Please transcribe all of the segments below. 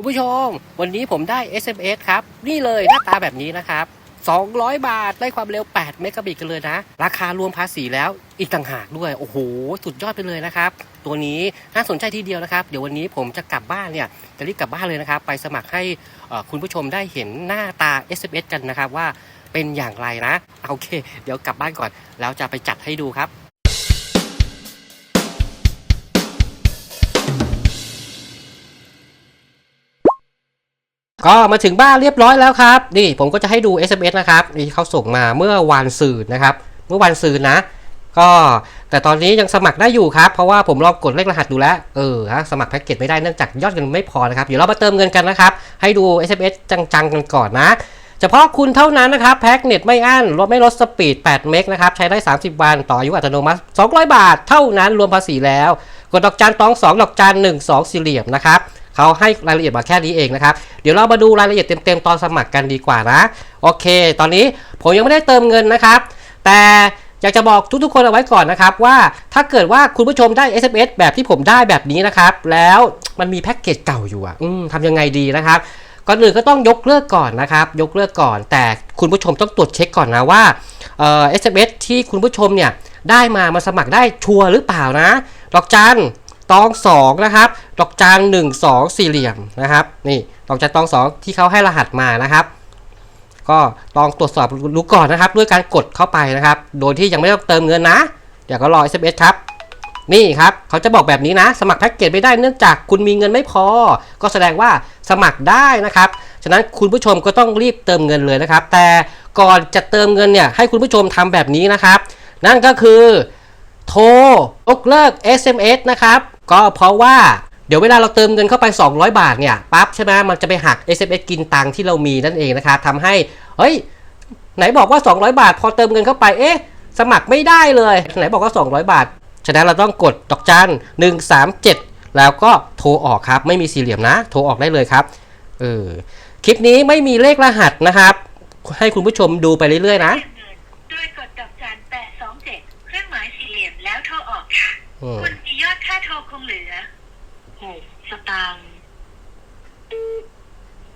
คุณผู้ชม วันนี้ผมได้ SMS ครับ นี่เลยหน้าตาแบบนี้นะครับ 200 บาทได้ความเร็ว 8 เมกะบิตกันเลยนะ ราคารวมภาษีแล้วอีกต่างหากด้วย โอ้โห สุดยอดไปเลยนะครับ ตัวนี้น่าสนใจทีเดียวนะครับ เดี๋ยววันนี้ผมจะกลับบ้านเนี่ย จะรีบกลับบ้านเลยนะครับ ไปสมัครให้คุณผู้ชมได้เห็นหน้าตา SMS กันนะครับว่าเป็นอย่างไรนะ โอเค เดี๋ยวกลับบ้านก่อน แล้วจะไปจัดให้ดูครับ ก็มาถึงบ้านเรียบร้อยแล้วครับ นี่ผมก็จะให้ดู SMS นะครับนี่เขาส่งมาเมื่อวันซืนนะครับ เมื่อวันซืนนะ ก็แต่ตอนนี้ยังสมัครได้อยู่ครับ เพราะว่าผมลองกดเลขรหัสดูแล้ว เออฮะสมัครแพ็กเกจไม่ได้เนื่องจากยอดเงินไม่พอนะครับ เดี๋ยวเรามาเติมเงินกันนะครับ ให้ดู SMS จังๆกันก่อนนะเฉพาะคุณเท่านั้นนะครับ แพ็กเน็ตไม่อั้นลดไม่ลดสปีด 8 เมกนะครับ ใช้ได้ 30 วัน ต่ออายุอัตโนมัติ 200 บาท เท่านั้นรวมภาษีแล้ว กดดอกจันตอง 2 ดอกจัน1 2 สี่เหลี่ยมนะครับ เขาให้รายละเอียดมาแค่นี้เองนะครับ เดี๋ยวเรามาดูรายละเอียดเต็มๆตอนสมัครกันดีกว่านะ โอเค ตอนนี้ผมยังไม่ได้เติมเงินนะครับ แต่อยากจะบอกทุกๆ คนเอาไว้ก่อนนะครับว่าถ้าเกิดว่าคุณผู้ชมได้ SMS แบบที่ผมได้แบบนี้นะครับ แล้วมันมีแพ็กเกจเก่าอยู่อะอืมทำยังไงดีนะครับก่อนอื่นก็ต้องยกเลิกก่อนนะครับ ยกเลิกก่อน แต่คุณผู้ชมต้องตรวจเช็คก่อนนะว่าเอ่อ SMS ที่คุณผู้ชมเนี่ยได้มามาสมัครได้ชัวร์หรือเปล่านะดอกจัน ตองสองนะครับดอกจันหนึ่งสองสี่เหลี่ยมนะครับนี่ดอกจันตองสองที่เขาให้รหัสมานะครับ ก็ลองตรวจสอบดูก่อนนะครับ ด้วยการกดเข้าไปนะครับ โดยที่ยังไม่ต้องเติมเงินนะ เดี๋ยวก็รอ SMS ครับนี่ครับเขาจะบอกแบบนี้นะ สมัครแพ็กเกจไม่ได้เนื่องจากคุณมีเงินไม่พอ ก็แสดงว่าสมัครได้นะครับ ฉะนั้นคุณผู้ชมก็ต้องรีบเติมเงินเลยนะครับ แต่ก่อนจะเติมเงินเนี่ยให้คุณผู้ชมทำแบบนี้นะครับ นั่นก็คือ โทรยกเลิก SMS นะครับ ก็เพราะว่าเดี๋ยวเวลาเราเติมเงินเข้าไป 200 บาทเนี่ยปั๊บใช่ไหมมันจะไปหัก SMS กินตังที่เรามีนั่นเองนะครับทำให้เฮ้ยไหนบอกว่า 200 บาท พอเติมเงินเข้าไปเอ๊ะสมัครไม่ได้เลย ไหนบอกว่า 200 บาท ฉะนั้นเราต้องกดดอกจัน137 แล้วก็โทรออกครับ ไม่มีสี่เหลี่ยมนะ โทรออกได้เลยครับเออคลิปนี้ไม่มีเลขรหัสนะครับ ให้คุณผู้ชมดูไปเรื่อยๆนะ ค่ะอืมคุณมียอดค่าโทรคงเหลือหกสตางค์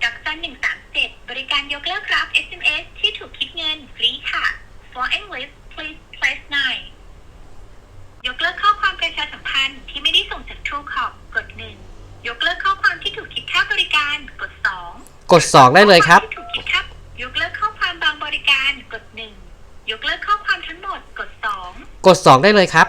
ดอกจันหนึ่งสามเจ็ดบริการยกเลิกรับ SMS ที่ถูกคิดเงินฟรีค่ะ For English please press 9ยกเลิกข้อความประชาสัมพันธ์ที่ไม่ได้ส่งจาก Truecop กดหนึ่งยกเลิกข้อความที่ถูกคิดค่าบริการกดสองกด2ได้เลยครับข้อวามที่ถูกคิดครับยกเลิกข้อความบางบริการกดหนึ่งยกเลิกข้อความทั้งหมดกดสองกด2ได้เลยครับ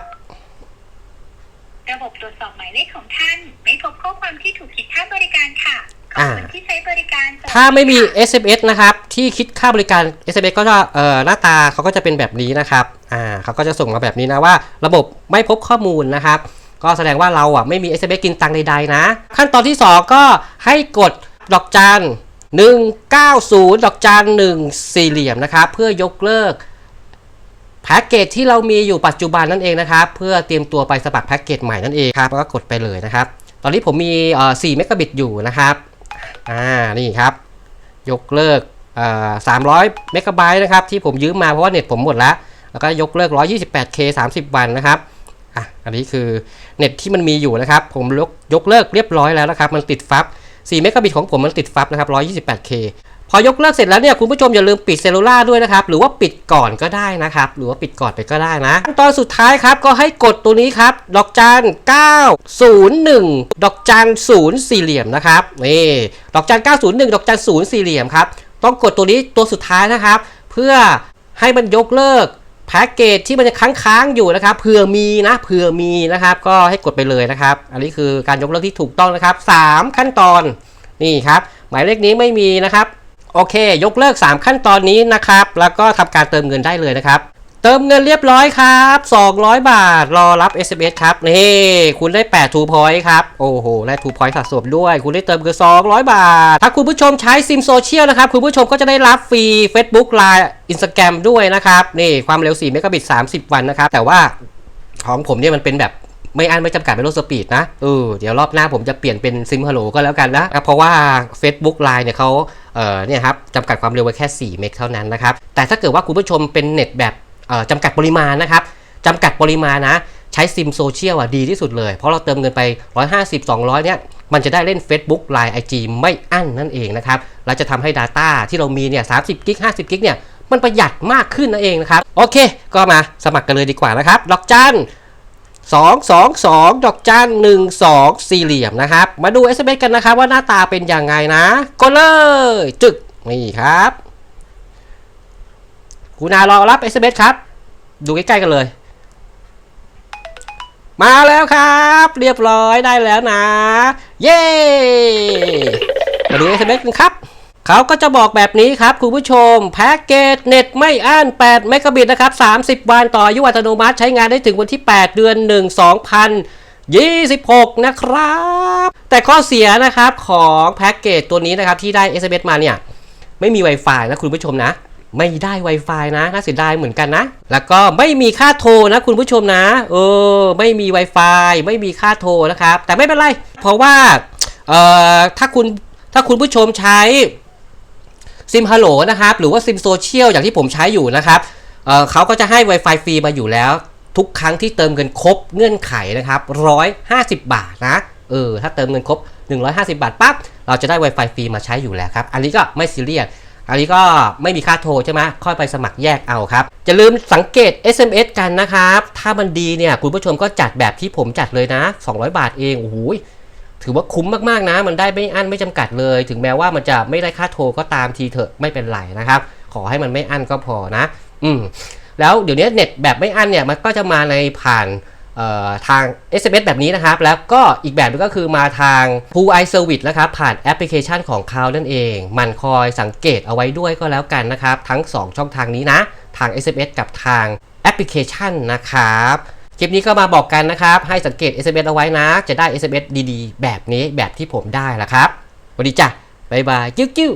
ระบบตรวจสอบหมายเลขของท่าน ไม่พบข้อความที่ถูกคิดค่าบริการค่ะขอบอ่าคุณที่ใช้บริการสวัสดีถ้าไม่มีค่ะ SMS นะครับที่คิดค่าบริการ SMS ก็จะเอ่อหน้าตาเขาก็จะเป็นแบบนี้นะครับอ่าเขาก็จะส่งมาแบบนี้นะว่า ระบบไม่พบข้อมูลนะครับ ก็แสดงว่าเราอะไม่มี SMS กินตังค์ใดๆนะ ขั้นตอนที่ 2 ก็ให้กดดอกจัน190 ดอกจัน1สี่เหลี่ยมนะครับ เพื่อยกเลิก แพ็กเกจที่เรามีอยู่ปัจจุบันนั่นเองนะครับ เพื่อเตรียมตัวไปสมัครแพ็กเกจใหม่นั่นเองครับแล้วก็กดไปเลยนะครับ ตอนนี้ผมมีเอ่อ4เมกะบิตอยู่นะครับอ่านี่ครับ ยกเลิกเอ่อ300เมกะไบต์นะครับที่ผมยืมมาเพราะว่าเน็ตผมหมดแล้วแล้วก็ยกเลิก 128K 30 วันนะครับอะอันนี้คือเน็ตที่มันมีอยู่นะครับ ผมยกยกเลิกเรียบร้อยแล้วนะครับ มันติดฟับ4เมกะบิตของผมมันติดฟับนะครับ 128K พอยกเลิกเสร็จแล้วเนี่ยคุณผู้ชมอย่าลืมปิดเซลลูล่าด้วยนะครับ หรือว่าปิดก่อนก็ได้นะครับ หรือว่าปิดก่อนไปก็ได้นะขั้นตอนสุดท้ายครับก็ให้กดตัวนี้ครับ ดอกจัน901 ดอกจัน0สี่เหลี่ยมนะครับนี่ดอกจัน901 ดอกจัน0สี่เหลี่ยมครับต้องกดตัวนี้ตัวสุดท้ายนะครับ เพื่อให้มันยกเลิกแพ็กเกจที่มันจะค้างๆอยู่นะครับเผื่อมีนะเผื่อมีนะครับ ก็ให้กดไปเลยนะครับ อันนี้คือการยกเลิกที่ถูกต้องนะครับ 3 ขั้นตอนนี่ครับ หมายเลขนี้ไม่มีนะครับ โอเค ยกเลิก 3 ขั้นตอนนี้นะครับ แล้วก็ทำการเติมเงินได้เลยนะครับ เติมเงินเรียบร้อยครับ 200 บาท รอรับ SMS ครับนี่คุณได้ 8 2 point ครับ โอ้โหได้2 point สะสมด้วย คุณได้เติมเงิน200 บาท ถ้าคุณผู้ชมใช้ซิมโซเชียลนะครับ คุณผู้ชมก็จะได้รับฟรี Facebook Line Instagram ด้วยนะครับ นี่ความเร็ว 4 เมกะบิต 30 วันนะครับ แต่ว่าของผมเนี่ยมันเป็นแบบ ไม่อันไม่จำกัดเป็นรถสปีดนะเออเดี๋ยวรอบหน้าผมจะเปลี่ยนเป็นซิมฮัลโหลก็แล้วกันนะ เพราะว่า Facebook Line เนี่ยเขาเอ่อเนี่ยครับจำกัดความเร็วไว้แค่ 4 เมกเท่านั้นนะครับ แต่ถ้าเกิดว่าคุณผู้ชมเป็นเน็ตแบบเออจำกัดปริมาณนะครับจำกัดปริมาณนะใช้ซิมโซเชียลอะดีที่สุดเลย เพราะเราเติมเงินไป 150 200 เนี่ย มันจะได้เล่น Facebook Line IG ไม่อั้นนั่นเองนะครับ และจะทำให้ Data ที่เรามีเนี่ย 30 กิก 50 กิก เนี่ย มันประหยัดมากขึ้นนั่นเองนะครับ โอเค ก็มาสมัครกันเลยดีกว่านะครับดอกจัน 222 ดอกจัน12สี่เหลี่ยมนะครับ มาดู SMS กันนะครับว่าหน้าตาเป็นยังไงนะกดเลยจึกนี่ครับคุณนารอรับ SMS ครับ ดูใกล้ๆกันเลย มาแล้วครับ เรียบร้อยได้แล้วนะ เย้มาดู SMS กันครับ เขาก็จะบอกแบบนี้ครับคุณผู้ชม แพ็กเกจเน็ตไม่อั้น8เมกะบิตนะครับ 30 วันต่ออายุอัตโนมัติใช้งานได้ถึงวันที่ 8 เดือน 1 2026 นะครับ แต่ข้อเสียนะครับของแพ็กเกจตัวนี้นะครับที่ได้ SMS มาเนี่ย ไม่มี Wi-Fi นะคุณผู้ชมนะ ไม่ได้ Wi-Fi นะ น่าเสียดายเหมือนกันนะ แล้วก็ไม่มีค่าโทรนะคุณผู้ชมนะ เออ ไม่มี Wi-Fi ไม่มีค่าโทรนะครับ แต่ไม่เป็นไร เพราะว่า เอ่อ ถ้าคุณ ถ้าคุณผู้ชมใช้ ซิมฮัลโหลนะครับ หรือว่าซิมโซเชียลอย่างที่ผมใช้อยู่นะครับเเขาก็จะให้ Wi-Fi ฟรีมาอยู่แล้ว ทุกครั้งที่เติมเงินครบเงื่อนไขนะครับ150 บาทนะ เออ ถ้าเติมเงินครบ 150 บาทปั๊บ เราจะได้ Wi-Fi ฟรีมาใช้อยู่แล้วครับ อันนี้ก็ไม่ซีเรียส อันนี้ก็ไม่มีค่าโทรใช่ไหมค่อยไปสมัครแยกเอาครับอย่าลืมสังเกต SMS กันนะครับ ถ้ามันดีเนี่ยคุณผู้ชมก็จัดแบบที่ผมจัดเลยนะ 200 บาทเอง โอ้โห ถือว่าคุ้มมากๆนะ มันได้ไม่อั้นไม่จำกัดเลย ถึงแม้ว่ามันจะไม่ได้ค่าโทรก็ตามทีเถอะไม่เป็นไรนะครับ ขอให้มันไม่อั้นก็พอนะ อืมแล้วเดี๋ยวนี้เน็ตแบบไม่อั้นเนี่ยมันก็จะมาในผ่านเอ่อทาง SMS แบบนี้นะครับ แล้วก็อีกแบบหนึงก็คือมาทาง Full i Service นะครับ ผ่านแอปพลิเคชันของเขานั่นเอง มันคอยสังเกตเอาไว้ด้วยก็แล้วกันนะครับ ทั้ง 2 ช่องทางนี้นะ ทาง SMS กับทางแอปพลิเคชันนะครับ คลิปนี้ก็มาบอกกันนะครับ ให้สังเกต SMS เอาไว้นะ จะได้ SMS ดีๆ แบบนี้แบบที่ผมได้ละครับสวัสดีจ้ะ บ๊ายบาย จิ้วจิ้ว